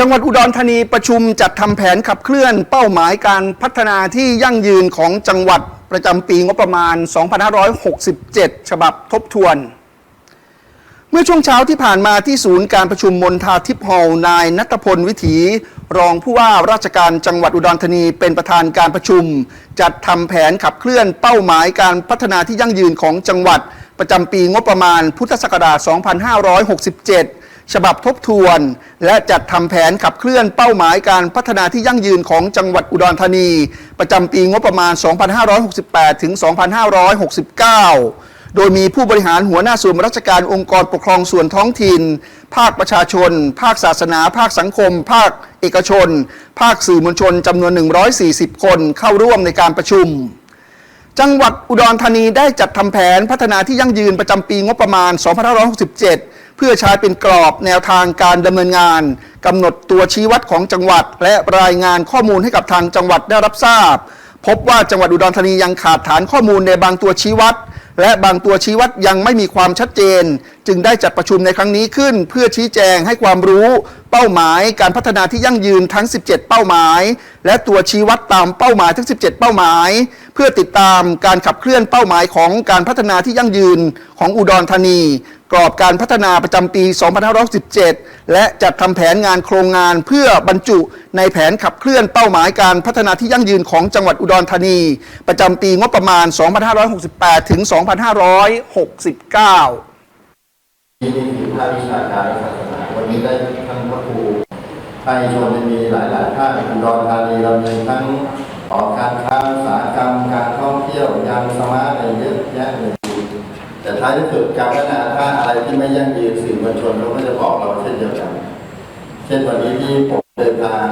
จังหวัดอุดรธานีประชุมจัดทำแผนขับเคลื่อนเป้าหมายการพัฒนาที่ยั่งยืนของจังหวัดประจำปีงบประมาณ 2567 ฉบับทบทวน เมื่อช่วงเช้าที่ผ่านมาที่ศูนย์การประชุมมนทาทิพย์ฮอลนายนัทพลวิถี รองผู้ว่าราชการจังหวัดอุดรธานีเป็นประธานการประชุม จัดทำแผนขับเคลื่อนเป้าหมายการพัฒนาที่ยั่งยืนของจังหวัดประจำปีงบประมาณพุทธศักราช 2567 ฉบับทบทวน และจัดทำแผนขับเคลื่อนเป้าหมายการพัฒนาที่ยั่งยืนของจังหวัดอุดรธานี ประจำปีงบประมาณ 2568 ถึง 2569 โดยมีผู้บริหารหัวหน้าส่วนราชการองค์กรปกครองส่วนท้องถิ่น ภาคประชาชน ภาคศาสนา ภาคสังคม ภาคเอกชน ภาคสื่อมวลชนจำนวน 140 คนเข้าร่วมในการประชุม จังหวัดอุดรธานีได้จัดทำแผนพัฒนาที่ยั่งยืนประจำปีงบประมาณ 2567 เพื่อใช้เป็นกรอบแนวทางการดำเนินงานกำหนดตัวชี้วัดของจังหวัด และรายงานข้อมูลให้กับทางจังหวัดได้รับทราบ พบว่าจังหวัดอุดรธานียังขาดฐานข้อมูลในบางตัวชี้วัด และบางตัวชี้วัดยังไม่มีความชัดเจน จึงได้จัดประชุมในครั้งนี้ขึ้น เพื่อชี้แจงให้ความรู้เป้าหมายการพัฒนาที่ยั่งยืนทั้ง 17 เป้าหมาย และตัวชี้วัดตามเป้าหมายทั้ง 17 เป้าหมาย เพื่อติดตามการขับเคลื่อนเป้าหมายของการพัฒนาที่ยั่งยืนของอุดรธานี กรอบการพัฒนาประจำปี 2567 และจัดทำแผนงานโครงงานเพื่อบรรจุในแผนขับเคลื่อนเป้าหมายการพัฒนาที่ยั่งยืนของจังหวัดอุดรธานี ประจำปีงบประมาณ 2568 ถึง 2569ที่ันนี้ได้ทั้งพระครูไทยชนมีหลายหลายท่าคอุดรธานีเรามีทั้งออกการค้าอุตสาหกรรมการท่องเที่ยวยานสมาร์ทอะไรเยอะแยะเลยแต่ท้ายที่สุดการพัฒนาถ้าอะไรที่ไม่ยั่งยืนสื่อมวลชนเขาก็จะบอกเราเช่นเดียวกัน เช่นวันนี้ที่ผมเดินทาง